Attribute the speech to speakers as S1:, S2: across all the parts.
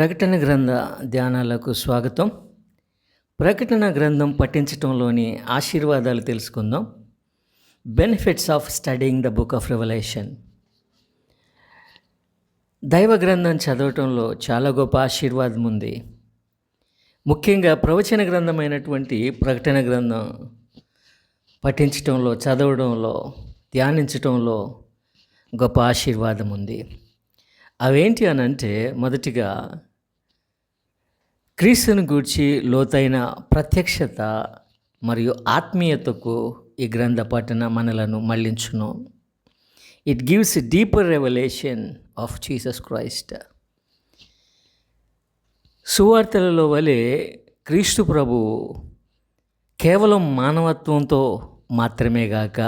S1: ప్రకటన గ్రంథ ధ్యానాలకు స్వాగతం. ప్రకటన గ్రంథం పఠించటంలోని ఆశీర్వాదాలు తెలుసుకుందాం. Benefits of studying the book of revelation దైవ గ్రంథం చదవటంలో చాలా గొప్ప ఆశీర్వాదం ఉంది. ముఖ్యంగా ప్రవచన గ్రంథమైనటువంటి ప్రకటన గ్రంథం పఠించటంలో చదవడంలో ధ్యానించటంలో గొప్ప ఆశీర్వాదం ఉంది. అవేంటి అని అంటే మొదటిగా క్రీస్తుని గూర్చి లోతైన ప్రత్యక్షత మరియు ఆత్మీయతకు ఈ గ్రంథ పఠన మనలను మళ్ళించును it gives deeper revelation of Jesus Christ సువార్తలలో వలె క్రీస్తు ప్రభు కేవలం మానవత్వంతో మాత్రమే గాక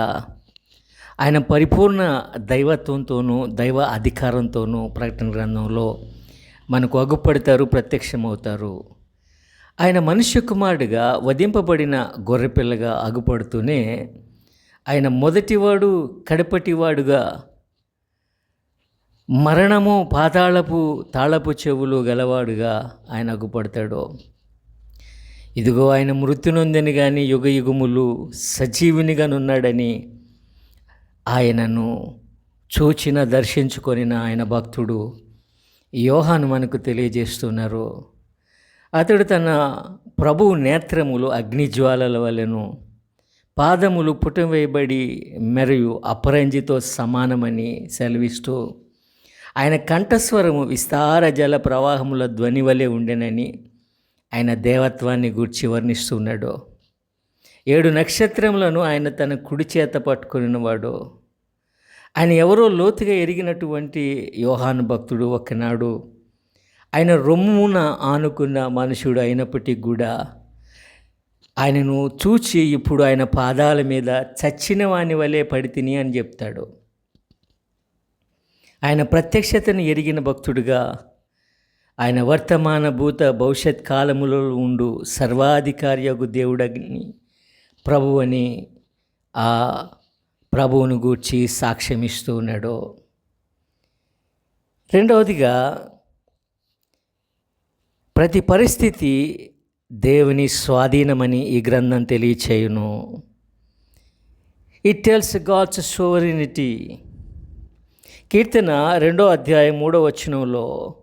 S1: ఆయన పరిపూర్ణ దైవత్వంతోనూ దైవ అధికారంతోనూ ప్రకటన గ్రంథంలో మనకు అగుపడతారు ప్రత్యక్షమవుతారు. ఆయన మనుష్య కుమారుడిగా వధింపబడిన గొర్రెపిల్లగా అగుపడుతూనే ఆయన మొదటివాడు కడపటివాడుగా మరణము పాతాళపు తాళపు చెవులు గలవాడుగా ఆయన అగుపడతాడు. ఇదిగో ఆయన మృతి కానీ యుగ యుగములు సజీవునిగానున్నాడని ఆయనను చూచిన దర్శించుకొనిన ఆయన భక్తుడు యోహాను మనకు తెలియజేస్తున్నారు. అతడు తన ప్రభువు నేత్రములు అగ్నిజ్వాలల వలెను పాదములు పుటవేయబడి మరియు అపరంజితో సమానమని సెలవిస్తూ ఆయన కంఠస్వరము విస్తార జల ప్రవాహముల ధ్వని వలె ఉండెనని ఆయన దేవత్వాన్ని గూర్చి వర్ణిస్తున్నాడు. ఏడు నక్షత్రములను ఆయన తన కుడి చేత పట్టుకునివాడు ఆయన ఎవరో లోతుగా ఎరిగినటువంటి యోహాను భక్తుడు ఒకనాడు ఆయన రొమ్మున ఆనుకున్న మనుషుడు అయినప్పటికీ కూడా ఆయనను చూచి ఇప్పుడు ఆయన పాదాల మీద చచ్చిన వాని వలె పడితిని అని చెప్తాడు. ఆయన ప్రత్యక్షతను ఎరిగిన భక్తుడుగా ఆయన వర్తమాన భూత భవిష్యత్ కాలములో ఉండు సర్వాధికారియగు దేవుడని ప్రభు అని ఆ ప్రభువును గూర్చి సాక్ష్యమిస్తూ ఉన్నాడు. రెండవదిగా ప్రతి పరిస్థితి దేవుని స్వాధీనమని ఈ గ్రంథం తెలియచేయును. ఇట్ టెల్స్ గాడ్స్ సోవరినిటీ కీర్తన రెండో అధ్యాయం మూడో వచనంలో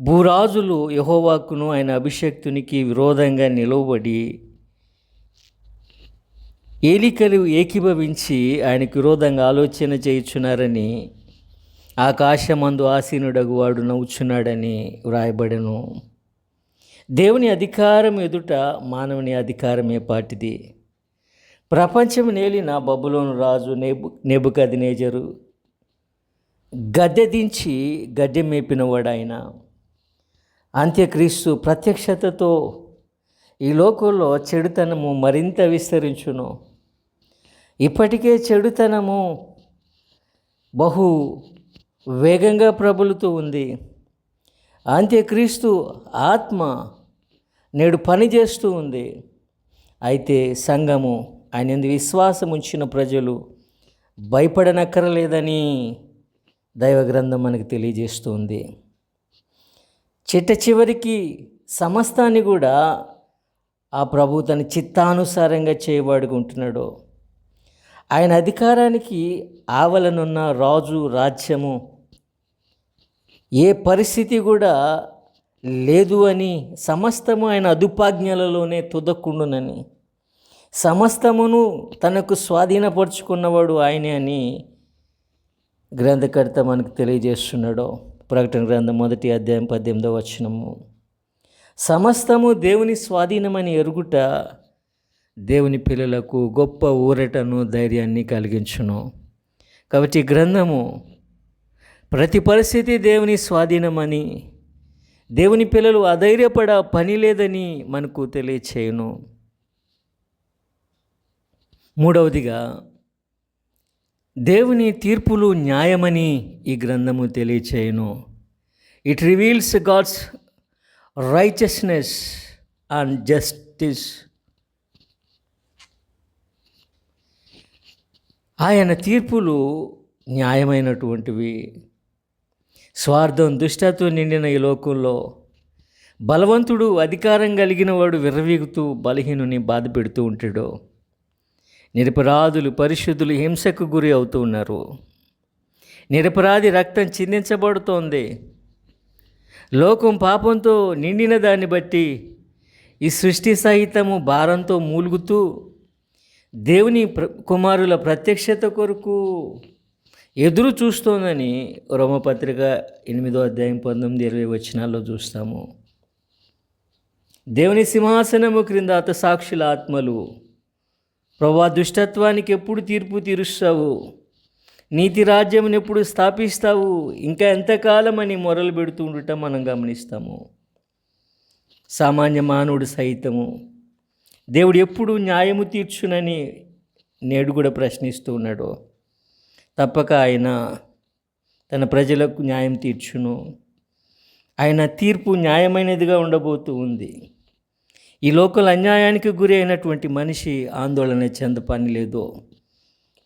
S1: భూరాజులు యహోవాకును ఆయన అభిషక్తునికి విరోధంగా నిలువబడి ఏలికలు ఏకీభవించి ఆయనకు విరోధంగా ఆలోచన చేయుచున్నారని ఆకాశమందు ఆసీనుడగు వాడు నవ్వుచున్నాడని వ్రాయబడను. దేవుని అధికారం ఎదుట మానవుని అధికారమే పాటిది. ప్రపంచం నేలిన బబులోను రాజు నెబు నెబుకది నేజరు గద్దె దించి గడ్డె మేపినవాడు ఆయన అంత్యక్రీస్తు ప్రత్యక్షతతో ఈ లోకంలో చెడుతనము మరింత విస్తరించును. ఇప్పటికే చెడుతనము బహు వేగంగా ప్రబలుతూ ఉంది. అంత్యక్రీస్తు ఆత్మ నేడు పనిచేస్తూ ఉంది. అయితే సంఘము ఆయన విశ్వాసం ఉంచిన ప్రజలు భయపడనక్కరలేదని దైవ గ్రంథం మనకు తెలియజేస్తుంది. చిట్ట చివరికి సమస్తాన్ని కూడా ఆ ప్రభు తన చిత్తానుసారంగా చేయబడుకుంటున్నాడు. ఆయన అధికారానికి ఆవలనున్న రాజు రాజ్యము. ఏ పరిస్థితి కూడా లేదు అని సమస్తము ఆయన అదుపాజ్ఞలలోనే తుదక్కుండునని. సమస్తమును తనకు స్వాధీనపరుచుకున్నవాడు ఆయనే అని గ్రంథకర్త మనకు తెలియజేస్తున్నాడు. ప్రకటన గ్రంథం మొదటి అధ్యాయం పద్దెనిమిదో వచనము. సమస్తము దేవుని స్వాధీనమని ఎరుగుట దేవుని పిల్లలకు గొప్ప ఊరటను ధైర్యాన్ని కలిగించును. కాబట్టి గ్రంథము ప్రతి పరిస్థితి దేవుని స్వాధీనమని దేవుని పిల్లలు అధైర్యపడ పని లేదని మనకు తెలియచేయును. మూడవదిగా దేవుని తీర్పులు న్యాయమని ఈ గ్రంథము తెలియచేయును. It reveals God's righteousness and justice ఆయన తీర్పులు న్యాయమైనటువంటివి. స్వార్థం దుష్టత్వం నిండిన ఈ లోకంలో బలవంతుడు అధికారం కలిగిన వాడు విర్రవీగుతూ బలహీనుని బాధ పెడుతూ ఉంటాడు. నిరపరాధులు పరిశుద్ధులు హింసకు గురి అవుతూ ఉన్నారు. నిరపరాధి రక్తం చిందించబడుతోంది. లోకం పాపంతో నిండిన దాన్ని బట్టి ఈ సృష్టి సహితము భారంతో మూలుగుతూ దేవుని ప్ర కుమారుల ప్రత్యక్షత కొరకు ఎదురు చూస్తోందని రోమపత్రిక ఎనిమిదో అధ్యాయం పంతొమ్మిది ఇరవై వచనాల్లో చూస్తాము. దేవుని సింహాసనము క్రింద అత సాక్షుల ఆత్మలు. ప్రభా దుష్టత్వానికి ఎప్పుడు తీర్పు తీరుస్తావు? నీతి రాజ్యంని ఎప్పుడు స్థాపిస్తావు? ఇంకా ఎంతకాలం అని మొరలు పెడుతూ ఉండటం మనం గమనిస్తాము. సామాన్య మానవుడు సైతము. దేవుడు ఎప్పుడు న్యాయము తీర్చునని నేడు కూడా ప్రశ్నిస్తూ ఉన్నాడు. తప్పక ఆయన తన ప్రజలకు న్యాయం తీర్చును. ఆయన తీర్పు న్యాయమైనదిగా ఉండబోతూ ఉంది. ఈ లోకల్ అన్యాయానికి గురి అయినటువంటి మనిషి ఆందోళన చెంద పని లేదు.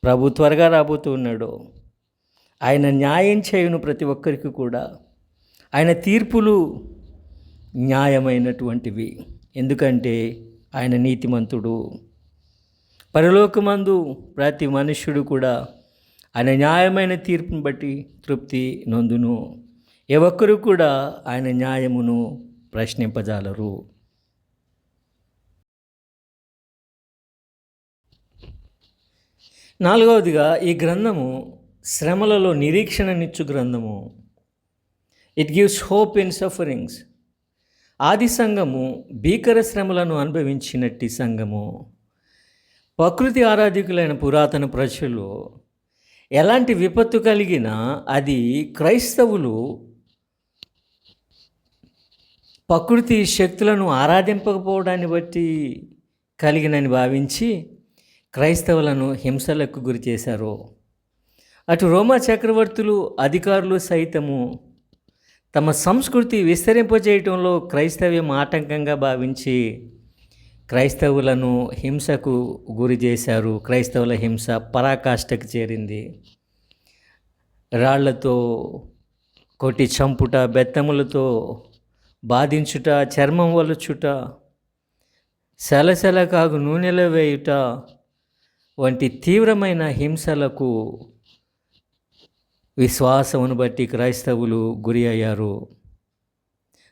S1: ప్రభు త్వరగా రాబోతూ ఉన్నాడు. ఆయన న్యాయం చేయును ప్రతి ఒక్కరికి కూడా. ఆయన తీర్పులు న్యాయమైనటువంటివి. ఎందుకంటే ఆయన నీతిమంతుడు. పరలోకమందు ప్రతి మనుష్యుడు కూడా ఆయన న్యాయమైన తీర్పును బట్టి తృప్తి నొందును. ఏ ఒక్కరు కూడా ఆయన న్యాయమును ప్రశ్నింపజాలరు. నాలుగవదిగా ఈ గ్రంథము శ్రమలలో నిరీక్షణనిచ్చు గ్రంథము. It gives hope in sufferings ఆది సంఘము భీకర శ్రమలను అనుభవించినట్టి సంఘము. ప్రకృతి ఆరాధికులైన పురాతన ప్రజలు ఎలాంటి విపత్తు కలిగినా అది క్రైస్తవులు ప్రకృతి శక్తులను ఆరాధింపకపోవడాన్ని బట్టి కలిగినని భావించి క్రైస్తవులను హింసలకు గురి చేశారు. అటు రోమా చక్రవర్తులు అధికారులు సైతము తమ సంస్కృతి విస్తరింపజేయటంలో క్రైస్తవ్యం ఆటంకంగా భావించి క్రైస్తవులను హింసకు గురి చేశారు. క్రైస్తవుల హింస పరాకాష్ఠకు చేరింది. రాళ్ళతో కొట్టి చంపుట బెత్తములతో బాధించుట చర్మం వలుచుట సెలసెల కాగు నూనెలో వేయుట వంటి తీవ్రమైన హింసలకు విశ్వాసమును బట్టి క్రైస్తవులు గురి అయ్యారు.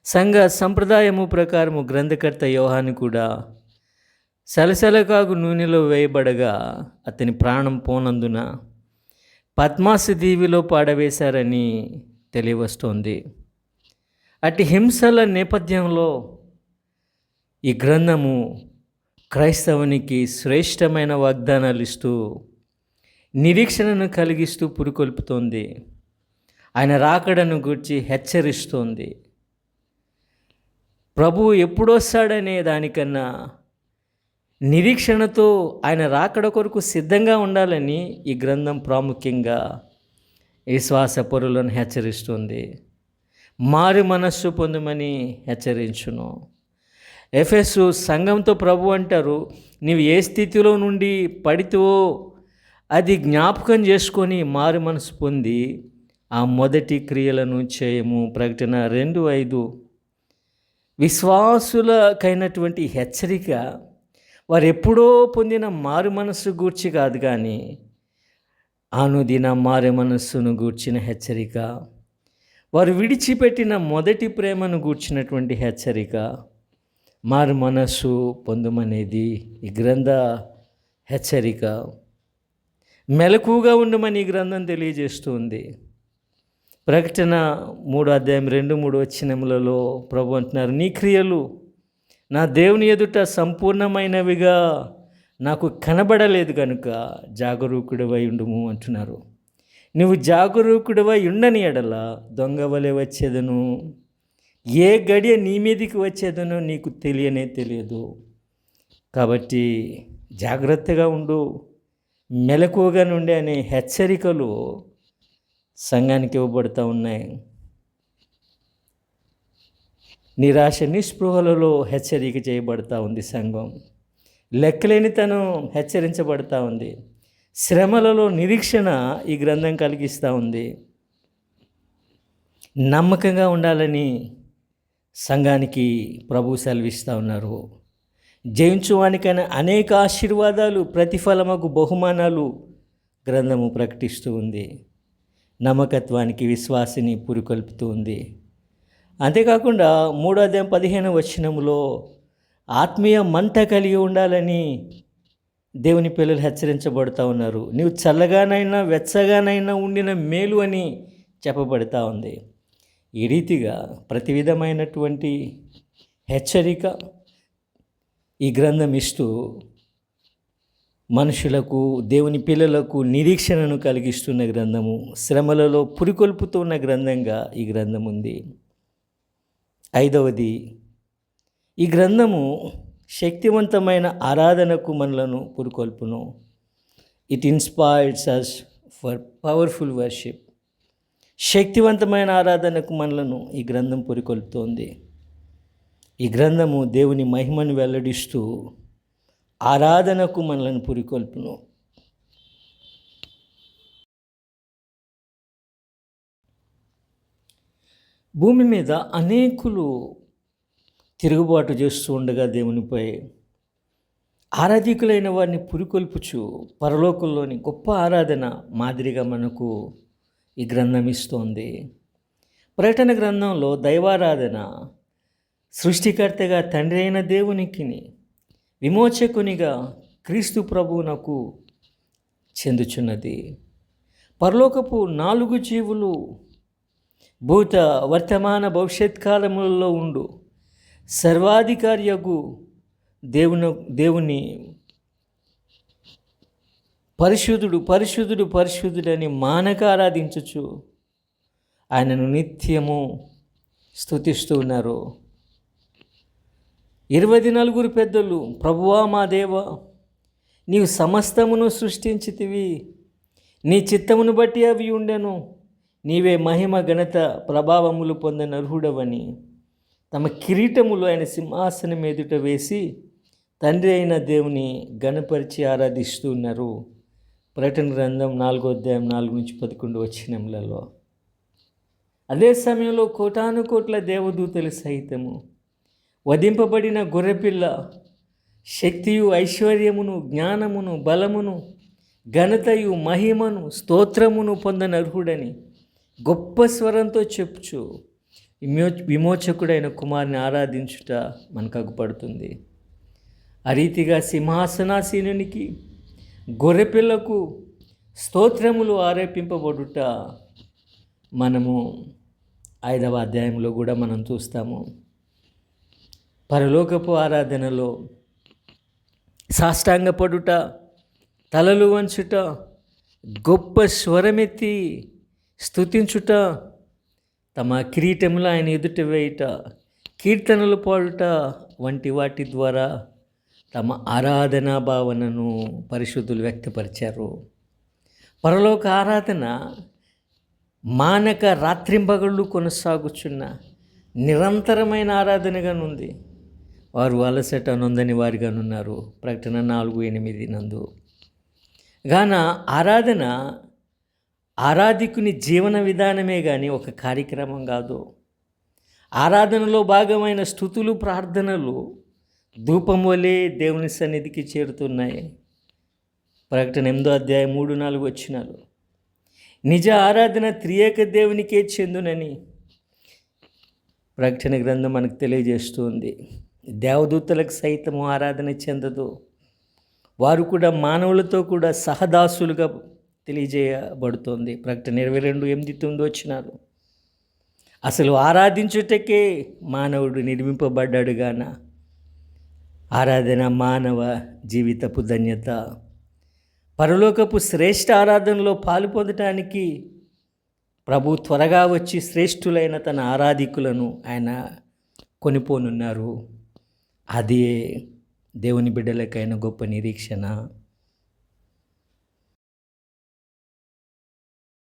S1: సంఘ సంప్రదాయము ప్రకారము గ్రంథకర్త యోహాన్ని కూడా సలసలకాగు నూనెలో వేయబడగా అతని ప్రాణం పోనందున పద్మాసు దీవిలో పాడవేశారని తెలియవస్తోంది. అటు హింసల నేపథ్యంలో ఈ గ్రంథము క్రైస్తవునికి శ్రేష్టమైన వాగ్దానాలు ఇస్తూ నిరీక్షణను కలిగిస్తూ పురికొల్పుతోంది. ఆయన రాకడను గురించి హెచ్చరిస్తోంది. ప్రభువు ఎప్పుడొస్తాడనే దానికన్నా నిరీక్షణతో ఆయన రాకడ కొరకు సిద్ధంగా ఉండాలని ఈ గ్రంథం ప్రాముఖ్యంగా విశ్వాస పరులను హెచ్చరిస్తుంది. మారు మనస్సు పొందమని హెచ్చరించును. ఎఫ్ఎస్ సంఘంతో ప్రభు అంటారు నీవు ఏ స్థితిలో నుండి పడితేవో అది జ్ఞాపకం చేసుకొని మారు మనసు పొంది ఆ మొదటి క్రియలను చేయము. ప్రకటన రెండు ఐదు. విశ్వాసులకైనటువంటి హెచ్చరిక వారు ఎప్పుడో పొందిన మారు మనస్సు గూర్చి కాదు కానీ అనుదిన మారు మనస్సును గూర్చిన హెచ్చరిక వారు విడిచిపెట్టిన మొదటి ప్రేమను గూర్చినటువంటి హెచ్చరిక మారు మనస్సు పొందమనేది ఈ గ్రంథ హెచ్చరిక. మెలకుగా ఉండమని ఈ గ్రంథం తెలియజేస్తుంది. ప్రకటన మూడు అధ్యాయం రెండు మూడు వచ్చినములలో ప్రభు అంటున్నారు నీ క్రియలు నా దేవుని ఎదుట సంపూర్ణమైనవిగా నాకు కనబడలేదు కనుక జాగరూకుడివై ఉండుము అంటున్నారు. నువ్వు జాగరూకుడివై ఉండని ఎడల దొంగ వలె వచ్చేదను? ఏ గడియ నీ మీదికి వచ్చేదనో నీకు తెలియనే తెలియదు. కాబట్టి జాగ్రత్తగా ఉండు. మెలకువగా నుండి అనే హెచ్చరికలు సంఘానికి ఇవ్వబడుతూ ఉన్నాయి. నిరాశ నిస్పృహలలో హెచ్చరిక చేయబడతా ఉంది సంఘం. లెక్కలేనితనం హెచ్చరించబడతా ఉంది. శ్రమలలో నిరీక్షణ ఈ గ్రంథం కలిగిస్తూ ఉంది. నమ్మకంగా ఉండాలని సంఘానికి ప్రభు సెలవిస్తూ ఉన్నారు. జయించువానికైనా అనేక ఆశీర్వాదాలు ప్రతిఫలమకు బహుమానాలు గ్రంథము ప్రకటిస్తూ ఉంది. నమ్మకత్వానికి విశ్వాసిని పురికొల్పుతూ ఉంది. అంతేకాకుండా మూడోదయం పదిహేను వచనములో ఆత్మీయ మంట కలిగి ఉండాలని దేవుని పిల్లలు హెచ్చరించబడుతూ ఉన్నారు. నీవు చల్లగానైనా వెచ్చగానైనా ఉండిన మేలు అని చెప్పబడతా ఉంది. ఈ రీతిగా ప్రతి విధమైనటువంటి హెచ్చరిక ఈ గ్రంథం ఇస్తూ మనుషులకు దేవుని పిల్లలకు నిరీక్షణను కలిగిస్తున్న గ్రంథము శ్రమలలో పురికొల్పుతున్న గ్రంథంగా ఈ గ్రంథం ఉంది. ఐదవది ఈ గ్రంథము శక్తివంతమైన ఆరాధనకు మనలను పురికొల్పును. It inspires us for powerful worship శక్తివంతమైన ఆరాధనకు మనలను ఈ గ్రంథం పురికొల్పుతోంది. ఈ గ్రంథము దేవుని మహిమను వెల్లడిస్తూ ఆరాధనకు మనలను పురికొల్పును. భూమి మీద అనేకులు తిరుగుబాటు చేస్తూ ఉండగా దేవునిపై ఆరాధికులైన వారిని పురికొల్పుచు పరలోకంలోని గొప్ప ఆరాధన మాదిరిగా మనకు ఈ గ్రంథం ఇస్తోంది. ప్రకటన గ్రంథంలో దైవారాధన సృష్టికర్తగా తండ్రి అయిన దేవునికి విమోచకునిగా క్రీస్తు ప్రభువునకు చెందుచున్నది. పరలోకపు నాలుగు జీవులు భూత వర్తమాన భవిష్యత్ కాలములలో ఉండు. సర్వాధికారియగు దేవుని దేవుని పరిశుద్ధుడు పరిశుద్ధుడు పరిశుద్ధుడని మానక ఆరాధించచ్చు ఆయనను నిత్యము స్థుతిస్తూ ఉన్నారు. ఇరవై నలుగురు పెద్దలు ప్రభువా మా దేవ నీవు సమస్తమును సృష్టించితివి. నీ చిత్తమును బట్టి అవి ఉండెను. నీవే మహిమ ఘనత ప్రభావములు పొందిన అర్హుడవని. తమ కిరీటములు ఆయన సింహాసనం ఎదుట వేసి తండ్రి అయిన దేవుని గణపరిచి ఆరాధిస్తున్నారు ప్రకటన గ్రంథం నాలుగో అధ్యాయం నాలుగు నుంచి పదకొండు వచ్చినములలో అదే సమయంలో కోటాను కోట్ల దేవదూతలు సహితము వధింపబడిన గొర్రెపిల్ల శక్తియు ఐశ్వర్యమును జ్ఞానమును బలమును ఘనతయు మహిమను స్తోత్రమును పొందనర్హుడని గొప్ప స్వరంతో చెప్పుచు విమో విమోచకుడైన కుమారుని ఆరాధించుట మనకు అగుపడుతుంది ఆ రీతిగా సింహాసనాసీనునికి గొర్రెపిల్లకు స్తోత్రములు ఆరోపింపబడుట మనము ఐదవ అధ్యాయంలో కూడా మనం చూస్తాము. పరలోకపు ఆరాధనలో సాష్టాంగపడుట తలలు వంచుట గొప్ప స్వరమెత్తి స్థుతించుట తమ కిరీటములు ఆయన ఎదుట వేయుట కీర్తనలు పాడుట వంటి వాటి ద్వారా తమ ఆరాధనా భావనను పరిశుద్ధులు వ్యక్తపరిచారు. పరలోక ఆరాధన మానక రాత్రింబగళ్ళు కొనసాగుచున్న నిరంతరమైన ఆరాధనగానుంది వారు అలసట నొందని వారిగానున్నారు ప్రకటన నాలుగు ఎనిమిది నందు. గాన ఆరాధన ఆరాధికుని జీవన విధానమే కానీ ఒక కార్యక్రమం కాదు. ఆరాధనలో భాగమైన స్థుతులు ప్రార్థనలు ధూపం వలె దేవుని సన్నిధికి చేరుతున్నాయి. ప్రకటన ఎనిమిదో అధ్యాయం మూడు నాలుగు వచ్చినాలు. నిజ ఆరాధన త్రియేక దేవునికే చెందునని ప్రకటన గ్రంథం మనకు తెలియజేస్తుంది. దేవదూతలకు సైతము ఆరాధన చెందదు. వారు కూడా మానవులతో కూడా సహదాసులుగా తెలియజేయబడుతోంది. ప్రకటన ఇరవై రెండు ఎనిమిది తొమ్మిది వచ్చినారు. అసలు ఆరాధించుటకే మానవుడు నిర్మింపబడ్డాడు గాన ఆరాధన మానవ జీవితపు ధన్యత. పరలోకపు శ్రేష్ఠ ఆరాధనలో పాలు పొందటానికి ప్రభు త్వరగా వచ్చి శ్రేష్ఠులైన తన ఆరాధికులను ఆయన కొనిపోనున్నారు. అది దేవుని బిడ్డలకైన గొప్ప నిరీక్షణ.